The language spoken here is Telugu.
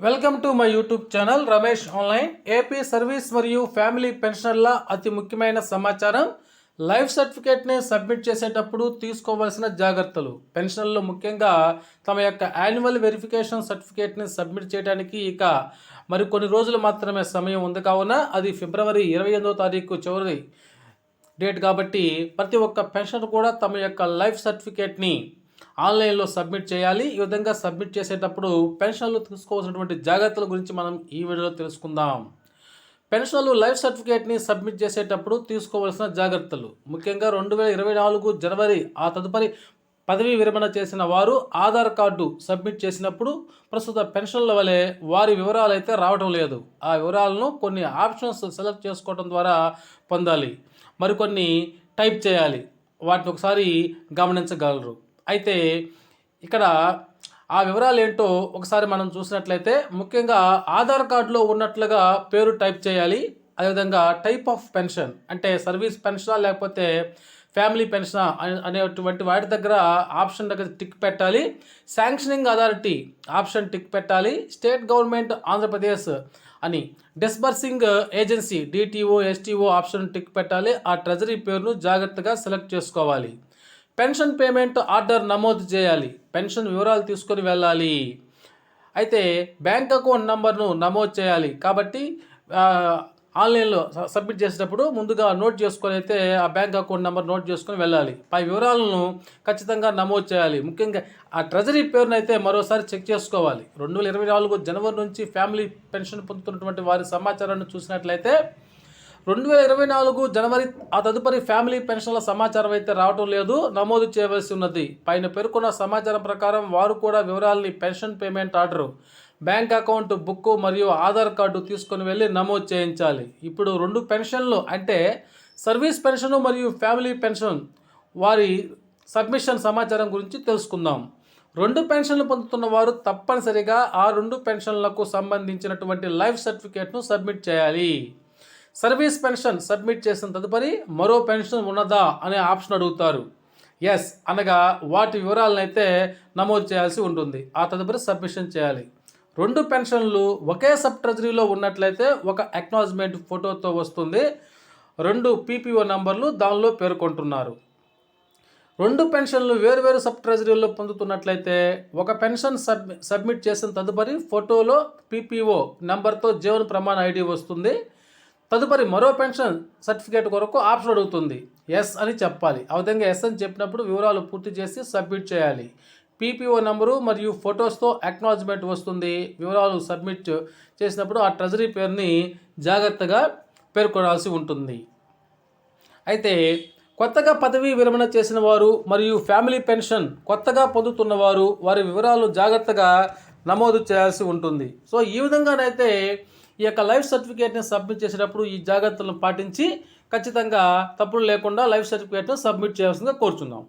Welcome to my YouTube channel Ramesh online. AP service మరియు ఫ్యామిలీ పెన్షనర్ల అతి ముఖ్యమైన సమాచారం. లైఫ్ సర్టిఫికేట్ని సబ్మిట్ చేసేటప్పుడు తీసుకోవాల్సిన జాగ్రత్తలు. పెన్షన్లు ముఖ్యంగా తమ యొక్క యాన్యువల్ వెరిఫికేషన్ సర్టిఫికేట్ని సబ్మిట్ చేయడానికి ఇక మరికొన్ని రోజులు మాత్రమే సమయం ఉంది కావున అది ఫిబ్రవరి ఇరవై ఎనిమిదో తారీఖు చివరి డేట్ కాబట్టి ప్రతి ఒక్క పెన్షన్ కూడా తమ యొక్క లైఫ్ సర్టిఫికేట్ని ఆన్లైన్లో సబ్మిట్ చేయాలి. ఈ విధంగా సబ్మిట్ చేసేటప్పుడు పెన్షన్లు తీసుకోవాల్సినటువంటి జాగ్రత్తల గురించి మనం ఈ వీడియోలో తెలుసుకుందాం. పెన్షన్లు లైఫ్ సర్టిఫికేట్ని సబ్మిట్ చేసేటప్పుడు తీసుకోవాల్సిన జాగ్రత్తలు. ముఖ్యంగా రెండు వేల ఇరవై నాలుగు జనవరి ఆ తదుపరి పదవీ విరమణ చేసిన వారు ఆధార్ కార్డు సబ్మిట్ చేసినప్పుడు ప్రస్తుత పెన్షన్ల వలె వారి వివరాలు అయితే రావడం లేదు. ఆ వివరాలను కొన్ని ఆప్షన్స్ సెలెక్ట్ చేసుకోవడం ద్వారా పొందాలి. మరికొన్ని టైప్ చేయాలి. వాటిని ఒకసారి గమనించగలరు. అయితే ఇక్కడ ఆ వివరాలు ఏంటో ఒకసారి మనం చూసినట్లయితే ముఖ్యంగా ఆధార్ కార్డులో ఉన్నట్లుగా పేరు టైప్ చేయాలి. అదేవిధంగా టైప్ ఆఫ్ పెన్షన్ అంటే సర్వీస్ పెన్షనా లేకపోతే ఫ్యామిలీ పెన్షనా అనేటువంటి వాటి దగ్గర ఆప్షన్ దగ్గర టిక్ పెట్టాలి. శాంక్షనింగ్ అథారిటీ ఆప్షన్ టిక్ పెట్టాలి. స్టేట్ గవర్నమెంట్ ఆంధ్రప్రదేశ్ అని disbursing agency DTO STO option tick పెట్టాలి. ఆ ట్రెజరీ పేరును జాగ్రత్తగా సెలెక్ట్ చేసుకోవాలి. పెన్షన్ పేమెంట్ ఆర్డర్ నమోదు చేయాలి. పెన్షన్ వివరాలు తీసుకొని వెళ్ళాలి. అయితే బ్యాంక్ అకౌంట్ నంబర్ను నమోదు చేయాలి. కాబట్టి ఆన్లైన్లో సబ్మిట్ చేసేటప్పుడు ముందుగా నోట్ చేసుకొని అయితే ఆ బ్యాంక్ అకౌంట్ నెంబర్ నోట్ చేసుకొని వెళ్ళాలి. పై వివరాలను ఖచ్చితంగా నమోదు చేయాలి. ముఖ్యంగా ఆ ట్రెజరీ పేరును అయితే మరోసారి చెక్ చేసుకోవాలి. రెండు వేల ఇరవై నాలుగు జనవరి నుంచి ఫ్యామిలీ పెన్షన్ పొందుతున్నటువంటి వారి సమాచారాన్ని చూసినట్లయితే రెండు వేల ఇరవై నాలుగు జనవరి ఆ తదుపరి ఫ్యామిలీ పెన్షన్ల సమాచారం అయితే రావటం లేదు నమోదు చేయవలసి ఉన్నది. పైన పేర్కొన్న సమాచారం ప్రకారం వారు కూడా వివరాలని pension payment order bank account book మరియు ఆధార్ కార్డు తీసుకొని వెళ్ళి నమోదు చేయించాలి. ఇప్పుడు రెండు పెన్షన్లు అంటే సర్వీస్ పెన్షన్ మరియు ఫ్యామిలీ పెన్షన్ వారి సబ్మిషన్ సమాచారం గురించి తెలుసుకుందాం. రెండు పెన్షన్లు పొందుతున్న వారు తప్పనిసరిగా ఆ రెండు పెన్షన్లకు సంబంధించినటువంటి లైఫ్ సర్టిఫికేట్ను సబ్మిట్ చేయాలి. సర్వీస్ పెన్షన్ సబ్మిట్ చేసిన తదుపరి మరో పెన్షన్ ఉన్నదా అనే ఆప్షన్ అడుగుతారు. ఎస్ అనగా వాటి వివరాలను అయితే నమోదు చేయాల్సి ఉంటుంది. ఆ తదుపరి సబ్మిషన్ చేయాలి. రెండు పెన్షన్లు ఒకే సబ్ ట్రెజరీలో ఉన్నట్లయితే ఒక అక్నాలజ్మెంట్ ఫోటోతో వస్తుంది. రెండు పీపీఓ నంబర్లు దానిలో పేర్కొంటున్నారు. రెండు పెన్షన్లు వేరువేరు సబ్ ట్రెజరీల్లో పొందుతున్నట్లయితే ఒక పెన్షన్ సబ్ సబ్మిట్ చేసిన తదుపరి ఫోటోలో పీపీఓ నెంబర్తో జీవన ప్రమాణ ఐడి వస్తుంది. తదుపరి మరో పెన్షన్ సర్టిఫికేట్ కొరకు ఆప్షన్ అడుగుతుంది. ఎస్ అని చెప్పాలి. ఆ విధంగా ఎస్ అని చెప్పినప్పుడు వివరాలు పూర్తి చేసి సబ్మిట్ చేయాలి. పీపీఓ నంబరు మరియు ఫొటోస్తో అక్నాలజ్మెంట్ వస్తుంది. వివరాలు సబ్మిట్ చేసినప్పుడు ఆ ట్రెజరీ పేరుని జాగ్రత్తగా పేర్కొనాల్సి ఉంటుంది. అయితే కొత్తగా పదవీ విరమణ చేసిన వారు మరియు ఫ్యామిలీ పెన్షన్ కొత్తగా పొందుతున్నవారు వారి వివరాలు జాగ్రత్తగా నమోదు చేయాల్సి ఉంటుంది. సో ఈ విధంగానైతే ఈ యొక్క లైఫ్ సర్టిఫికేట్ని సబ్మిట్ చేసేటప్పుడు ఈ జాగ్రత్తలను పాటించి ఖచ్చితంగా తప్పులు లేకుండా లైఫ్ సర్టిఫికేట్ను సబ్మిట్ చేయాల్సిందిగా కోరుచున్నాం.